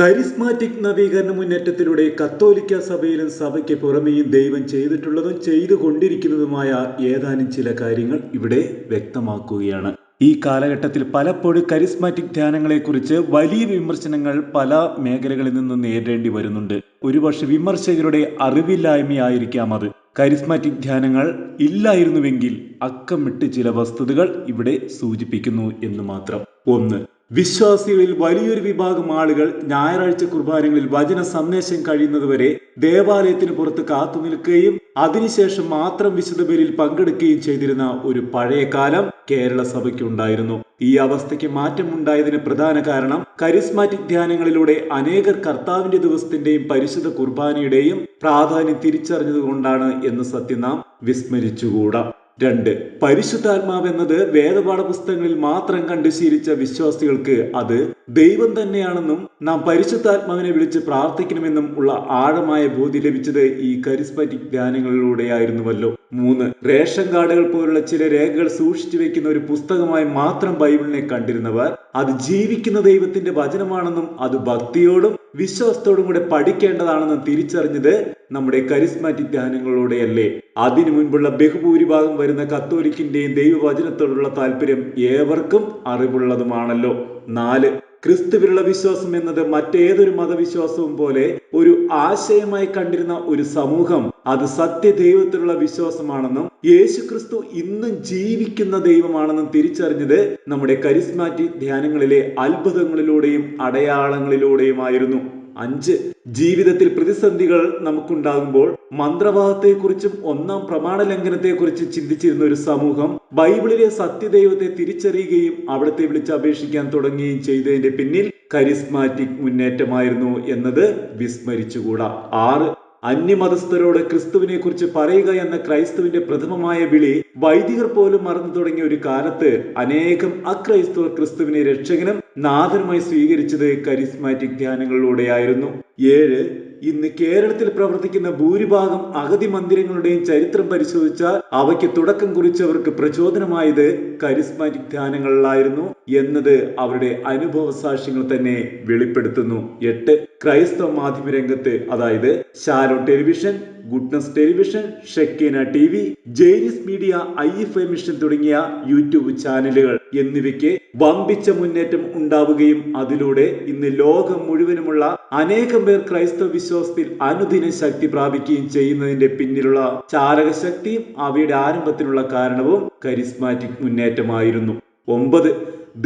Charismatic നവീകരണ മുന്നേറ്റത്തിലൂടെ കത്തോലിക്ക സഭയിലും സഭയ്ക്ക് പുറമേയും ദൈവം ചെയ്തിട്ടുള്ളതും ചെയ്തുകൊണ്ടിരിക്കുന്നതുമായ ഏതാനും ചില കാര്യങ്ങൾ ഇവിടെ വ്യക്തമാക്കുകയാണ്. ഈ കാലഘട്ടത്തിൽ പലപ്പോഴും കരിസ്മാറ്റിക് ധ്യാനങ്ങളെക്കുറിച്ച് വലിയ വിമർശനങ്ങൾ പല മേഖലകളിൽ നിന്നും നേരിടേണ്ടി വരുന്നുണ്ട്. ഒരുപക്ഷെ വിമർശകരുടെ അറിവില്ലായ്മയായിരിക്കാം അത്. കരിസ്മാറ്റിക് ധ്യാനങ്ങൾ ഇല്ലായിരുന്നുവെങ്കിൽ അക്കമിട്ട് ചില വസ്തുതകൾ ഇവിടെ സൂചിപ്പിക്കുന്നു എന്ന് മാത്രം. ഒന്ന് വിശ്വാസികളിൽ വലിയൊരു വിഭാഗം ആളുകൾ ഞായറാഴ്ച കുർബാനകളിൽ വചന സന്ദേശം കഴിയുന്നതുവരെ ദേവാലയത്തിന് പുറത്ത് കാത്തു നിൽക്കുകയും അതിനുശേഷം മാത്രം വിശുദ്ധ ബലിയിൽ പങ്കെടുക്കുകയും ചെയ്തിരുന്ന ഒരു പഴയ കാലം കേരള സഭയ്ക്കുണ്ടായിരുന്നു. ഈ അവസ്ഥയ്ക്ക് മാറ്റമുണ്ടായതിന് പ്രധാന കാരണം കരിസ്മാറ്റിക് ധ്യാനങ്ങളിലൂടെ അനേകർ കർത്താവിന്റെ ദിവസത്തിന്റെയും പരിശുദ്ധ കുർബാനയുടെയും പ്രാധാന്യം തിരിച്ചറിഞ്ഞതുകൊണ്ടാണ് എന്ന് സത്യം നാം വിസ്മരിച്ചുകൂടാ. രണ്ട് പരിശുദ്ധാത്മാവ് എന്നത് വേദപാഠ പുസ്തകങ്ങളിൽ മാത്രം കണ്ടു ശീലിച്ച വിശ്വാസികൾക്ക് അത് ദൈവം തന്നെയാണെന്നും നാം പരിശുദ്ധാത്മാവിനെ വിളിച്ച് പ്രാർത്ഥിക്കണമെന്നും ഉള്ള ആഴമായ ബോധ്യം ലഭിച്ചത് ഈ കരിസ്മാറ്റിക് ധ്യാനങ്ങളിലൂടെയായിരുന്നുവല്ലോ. മൂന്ന് റേഷൻ കാർഡുകൾ പോലുള്ള ചില രേഖകൾ സൂക്ഷിച്ചു വെക്കുന്ന ഒരു പുസ്തകമായി മാത്രം ബൈബിളിനെ കണ്ടിരുന്നവർ അത് ജീവിക്കുന്ന ദൈവത്തിന്റെ വചനമാണെന്നും അത് ഭക്തിയോടും വിശ്വാസത്തോടും കൂടെ പഠിക്കേണ്ടതാണെന്നും തിരിച്ചറിഞ്ഞത് നമ്മുടെ കരിസ്മാറ്റിക് ധ്യാനങ്ങളിലൂടെയല്ലേ അതിനു മുൻപുള്ള ബഹുഭൂരിഭാഗം വരുന്ന കത്തോലിക്കിന്റെയും ദൈവവചനത്തോടുള്ള താല്പര്യം ഏവർക്കും അറിവുള്ളതുമാണല്ലോ. നാല് ക്രിസ്തുവിലുള്ള വിശ്വാസം എന്നത് മറ്റേതൊരു മതവിശ്വാസവും പോലെ ഒരു ആശയമായി കണ്ടിരുന്ന ഒരു സമൂഹം അത് സത്യദൈവത്തിലുള്ള വിശ്വാസമാണെന്നും യേശു ക്രിസ്തു ഇന്നും ജീവിക്കുന്ന ദൈവമാണെന്നും തിരിച്ചറിഞ്ഞത് നമ്മുടെ കരിസ്മാറ്റിക് ധ്യാനങ്ങളിലെ അത്ഭുതങ്ങളിലൂടെയും അടയാളങ്ങളിലൂടെയുമായിരുന്നു. അഞ്ച്. ജീവിതത്തിൽ പ്രതിസന്ധികൾ നമുക്കുണ്ടാകുമ്പോൾ മന്ത്രവാദത്തെക്കുറിച്ചും ഒന്നാം പ്രമാണ ലംഘനത്തെക്കുറിച്ചും ചിന്തിച്ചിരുന്ന ഒരു സമൂഹം ബൈബിളിലെ സത്യദൈവത്തെ തിരിച്ചറിയുകയും അവിടത്തെ വിളിച്ചപേക്ഷിക്കാൻ തുടങ്ങുകയും ചെയ്തതിന്റെ പിന്നിൽ കരിസ്മാറ്റിക് മുന്നേറ്റമായിരുന്നു എന്നത് വിസ്മരിച്ചുകൂടാ. ആറ്. അന്യമതസ്ഥരോട് ക്രിസ്തുവിനെക്കുറിച്ച് പറയുക എന്ന ക്രൈസ്തുവിന്റെ പ്രഥമമായ വിളി വൈദികർ പോലും മറന്നു തുടങ്ങിയ ഒരു കാലത്ത് അനേകം അക്രൈസ്തവർ ക്രിസ്തുവിനെ രക്ഷകനും നാഥനുമായി സ്വീകരിച്ചത് കരിസ്മാറ്റിക് ധ്യാനങ്ങളിലൂടെയായിരുന്നു. ഏഴ് ഇന്ന് കേരളത്തിൽ പ്രവർത്തിക്കുന്ന ഭൂരിഭാഗം അഗതി മന്ദിരങ്ങളുടെയും ചരിത്രം പരിശോധിച്ചാൽ അവയ്ക്ക് തുടക്കം കുറിച്ചവർക്ക് പ്രചോദനമായത് കരിസ്മാറ്റിക് ധ്യാനങ്ങളിലായിരുന്നു എന്നത് അവരുടെ അനുഭവ സാക്ഷ്യങ്ങൾ തന്നെ വെളിപ്പെടുത്തുന്നു. എട്ട് ക്രൈസ്തവ മാധ്യമ രംഗത്ത് അതായത് ഷാരോ television goodness television Shekinah T V ജെയിനിസ് media I F A mission തുടങ്ങിയ യൂട്യൂബ് ചാനലുകൾ എന്നിവയ്ക്ക് വമ്പിച്ച മുന്നേറ്റം ഉണ്ടാവുകയും അതിലൂടെ ഇന്ന് ലോകം മുഴുവനുമുള്ള അനേകം പേർ ക്രൈസ്തവ വിശ്വാസത്തിൽ അനുദിന ശക്തി പ്രാപിക്കുകയും ചെയ്യുന്നതിന്റെ പിന്നിലുള്ള ചാലകശക്തിയും അവയുടെ ആരംഭത്തിനുള്ള കാരണവും കരിസ്മാറ്റിക് മുന്നേറ്റമായിരുന്നു. ഒമ്പത്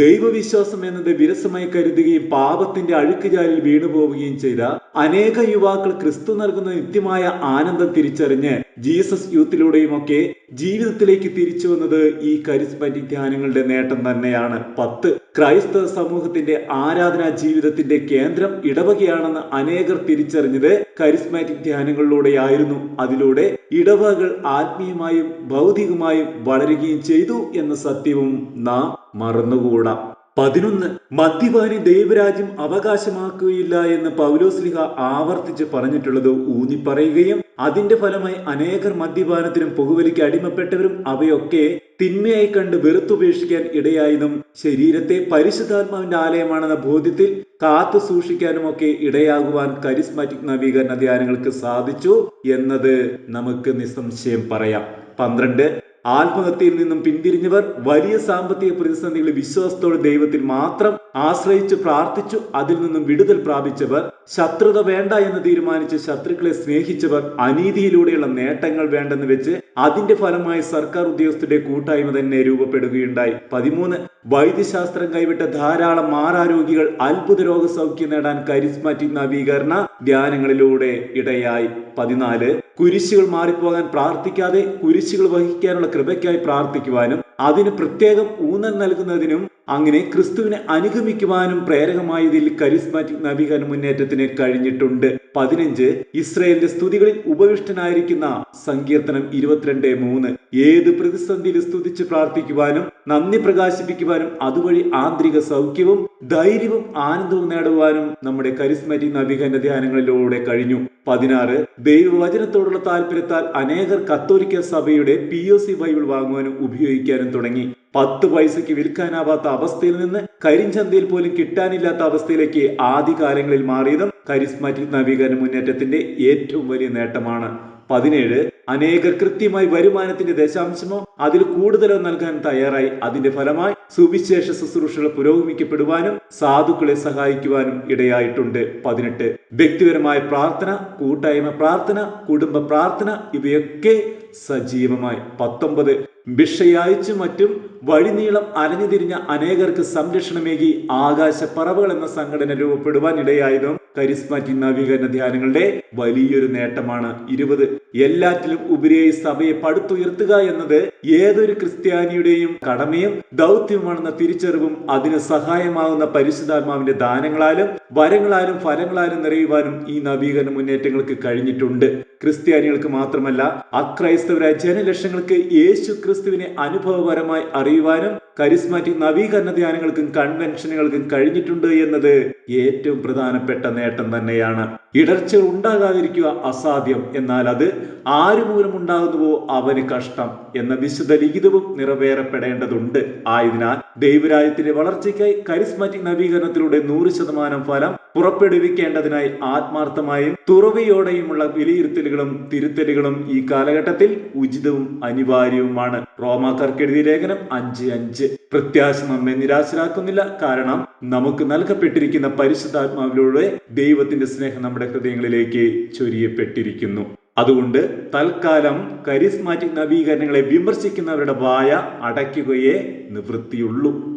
ദൈവവിശ്വാസം എന്നത് വിരസമായി കരുതുകയും പാപത്തിന്റെ അഴുക്കുചാലിൽ വീണുപോവുകയും ചെയ്ത അനേക യുവാക്കൾ ക്രിസ്തു നൽകുന്ന നിത്യമായ ആനന്ദം തിരിച്ചറിഞ്ഞ് ജീസസ് യൂത്തിലൂടെയും ഒക്കെ ജീവിതത്തിലേക്ക് തിരിച്ചു വന്നത് ഈ കരിസ്മാറ്റിക് ധ്യാനങ്ങളുടെ നേട്ടം തന്നെയാണ്. പത്ത് ക്രൈസ്തവ സമൂഹത്തിന്റെ ആരാധനാ ജീവിതത്തിന്റെ കേന്ദ്രം ഇടവകയാണെന്ന് അനേകർ തിരിച്ചറിഞ്ഞത് കരിസ്മാറ്റിക് ധ്യാനങ്ങളിലൂടെയായിരുന്നു. അതിലൂടെ ഇടവകൾ ആത്മീയമായും ഭൗതികമായും വളരുകയും ചെയ്തു എന്ന സത്യവും നാം മറന്നുകൂടാ. പതിനൊന്ന് മദ്യപാനി ദൈവരാജ്യം അവകാശമാക്കുകയില്ല എന്ന് പൗലോസ്ലിഹ ആവർത്തിച്ച് പറഞ്ഞിട്ടുള്ളത് ഊന്നിപ്പറയുകയും അതിന്റെ ഫലമായി അനേകർ മദ്യപാനത്തിനും പുകവലിക്ക് അടിമപ്പെട്ടവരും അവയൊക്കെ തിന്മയായി കണ്ട് വെറുത്തുപേക്ഷിക്കാൻ ഇടയായതും ശരീരത്തെ പരിശുദ്ധാത്മാവിന്റെ ആലയമാണെന്ന ബോധ്യത്തിൽ കാത്തു സൂക്ഷിക്കാനുമൊക്കെ ഇടയാകുവാൻ കരിസ്മാറ്റിക് നവീകരണ ധ്യാനങ്ങൾക്ക് സാധിച്ചു എന്നത് നമുക്ക് നിസ്സംശയം പറയാം. പന്ത്രണ്ട് ആത്മഹത്യയിൽ നിന്നും പിന്തിരിഞ്ഞവർ വലിയ സാമ്പത്തിക പ്രതിസന്ധികളെ വിശ്വാസത്തോടെ ദൈവത്തിൽ മാത്രം ആശ്രയിച്ച് പ്രാർത്ഥിച്ചു അതിൽ നിന്നും വിടുതൽ പ്രാപിച്ചവർ ശത്രുത വേണ്ട എന്ന് തീരുമാനിച്ച് ശത്രുക്കളെ സ്നേഹിച്ചവർ അനീതിയിലൂടെയുള്ള നേട്ടങ്ങൾ വേണ്ടെന്ന് വെച്ച് അതിന്റെ ഫലമായി സർക്കാർ ഉദ്യോഗസ്ഥരുടെ കൂട്ടായ്മ തന്നെ രൂപപ്പെടുകയുണ്ടായി. പതിമൂന്ന് വൈദ്യശാസ്ത്രം കൈവിട്ട ധാരാളം മാറാരോഗികൾ അത്ഭുത രോഗസൗഖ്യം നേടാൻ കരിസ്മാറ്റിക് നവീകരണ ധ്യാനങ്ങളിലൂടെ ഇടയായി. പതിനാല് കുരിശുകൾ മാറിപ്പോകാൻ പ്രാർത്ഥിക്കാതെ കുരിശുകൾ വഹിക്കാനുള്ള കൃപയ്ക്കായി പ്രാർത്ഥിക്കുവാനും അതിന് പ്രത്യേകം ഊന്നൽ നൽകുന്നതിനും അങ്ങനെ ക്രിസ്തുവിനെ അനുഗമിക്കുവാനും പ്രേരകമായതിൽ കരിസ്മാറ്റിക് നവീകരണ മുന്നേറ്റത്തിന് കഴിഞ്ഞിട്ടുണ്ട്. പതിനഞ്ച് ഇസ്രയേലിന്റെ സ്തുതികളിൽ ഉപവിഷ്ടനായിരിക്കുന്ന സങ്കീർത്തനം ഇരുപത്തിരണ്ട് മൂന്ന്. ഏത് പ്രതിസന്ധിയിൽ സ്തുതിച്ച് പ്രാർത്ഥിക്കുവാനും നന്ദി പ്രകാശിപ്പിക്കുവാനും അതുവഴി ആന്തരിക സൗഖ്യവും ധൈര്യവും ആനന്ദവും നേടുവാനും നമ്മുടെ കരിസ്മറ്റി നവീകരണ ധ്യാനങ്ങളിലൂടെ കഴിഞ്ഞു. പതിനാറ് ദൈവവചനത്തോടുള്ള താല്പര്യത്താൽ അനേകർ കത്തോലിക്ക സഭയുടെ പി ഒ സി ബൈബിൾ വാങ്ങുവാനും ഉപയോഗിക്കാനും തുടങ്ങി. പത്ത് പൈസയ്ക്ക് വിൽക്കാനാവാത്ത അവസ്ഥയിൽ നിന്ന് കരിഞ്ചന്തയിൽ പോലും കിട്ടാനില്ലാത്ത അവസ്ഥയിലേക്ക് ആദ്യകാലങ്ങളിൽ മാറിയതും കരിസ്മാറ്റിക് നവീകരണ മുന്നേറ്റത്തിന്റെ ഏറ്റവും വലിയ നേട്ടമാണ്. പതിനേഴ് അനേകർ കൃത്യമായി വരുമാനത്തിന്റെ ദശാംശമോ അതിൽ കൂടുതലോ നൽകാൻ തയ്യാറായി. അതിന്റെ ഫലമായി സുവിശേഷ ശുശ്രൂഷകൾ പുരോഗമിക്കപ്പെടുവാനും സാധുക്കളെ സഹായിക്കുവാനും ഇടയായിട്ടുണ്ട്. പതിനെട്ട്. വ്യക്തിപരമായ പ്രാർത്ഥന കൂട്ടായ്മ പ്രാർത്ഥന കുടുംബ പ്രാർത്ഥന ഇവയൊക്കെ സജീവമായി. പത്തൊമ്പത്. ഭിക്ഷയച്ചും മറ്റും വഴിനീളം അലഞ്ഞുതിരിഞ്ഞ അനേകർക്ക് സംരക്ഷണമേകി ആകാശ പറവകൾ എന്ന സംഘടന രൂപപ്പെടുവാൻ ഇടയായതും കരിസ്മാറ്റിക് നവീകരണ ധ്യാനങ്ങളുടെ വലിയൊരു നേട്ടമാണ് ഇരുപത്. എല്ലാറ്റിലും ഉപരിയായി സഭയെ പടുത്തുയർത്തുക എന്നത് ഏതൊരു ക്രിസ്ത്യാനിയുടെയും കടമയും ദൗത്യവുമാണെന്ന തിരിച്ചറിവും അതിന് സഹായമാകുന്ന പരിശുദ്ധാത്മാവിന്റെ ദാനങ്ങളാലും വരങ്ങളാലും ഫലങ്ങളാലും നിറയുവാനും ഈ നവീകരണ മുന്നേറ്റങ്ങൾക്ക് കഴിഞ്ഞിട്ടുണ്ട്. ക്രിസ്ത്യാനികൾക്ക് മാത്രമല്ല അക്രൈസ്തവരായ ജനലക്ഷങ്ങൾക്ക് യേശു ക്രിസ്തുവിനെ അനുഭവപരമായി അറിയുവാനും കരിസ്മാറ്റിക് നവീകരണ ധ്യാനങ്ങൾക്കും കൺവെൻഷനുകൾക്കും കഴിഞ്ഞിട്ടുണ്ട് എന്നത് ഏറ്റവും പ്രധാനപ്പെട്ട നേട്ടം തന്നെയാണ്. ഇടർച്ചകൾ ഉണ്ടാകാതിരിക്കുക അസാധ്യം എന്നാൽ അത് ആര് മൂലം ഉണ്ടാകുന്നുവോ അവന് കഷ്ടം എന്ന വിശുദ്ധ ലിഖിതവും നിറവേറപ്പെടേണ്ടതുണ്ട്. ആയതിനാൽ ദൈവരാജ്യത്തിന്റെ വളർച്ചയ്ക്കായി കരിസ്മാറ്റിക് നവീകരണത്തിലൂടെ നൂറ് ശതമാനം ഫലം പുറപ്പെടുവിക്കേണ്ടതിനായി ആത്മാർത്ഥമായും തുറവിയോടെയുമുള്ള വിലയിരുത്തലുകളും തിരുത്തലുകളും ഈ കാലഘട്ടത്തിൽ ഉചിതവും അനിവാര്യവുമാണ്. റോമാക്കാർക്ക് എഴുതിയ ലേഖനം അഞ്ച് അഞ്ച്. പ്രത്യാശ നമ്മെ നിരാശരാക്കുന്നില്ല. കാരണം നമുക്ക് നൽകപ്പെട്ടിരിക്കുന്ന പരിശുദ്ധാത്മാവിലൂടെ ദൈവത്തിന്റെ സ്നേഹം നമ്മുടെ ഹൃദയങ്ങളിലേക്ക് ചൊരിയപ്പെട്ടിരിക്കുന്നു. അതുകൊണ്ട് തൽക്കാലം കരിസ്മാറ്റിക് നവീകരണങ്ങളെ വിമർശിക്കുന്നവരുടെ വായ അടയ്ക്കുകയേ നിവൃത്തിയുള്ളൂ.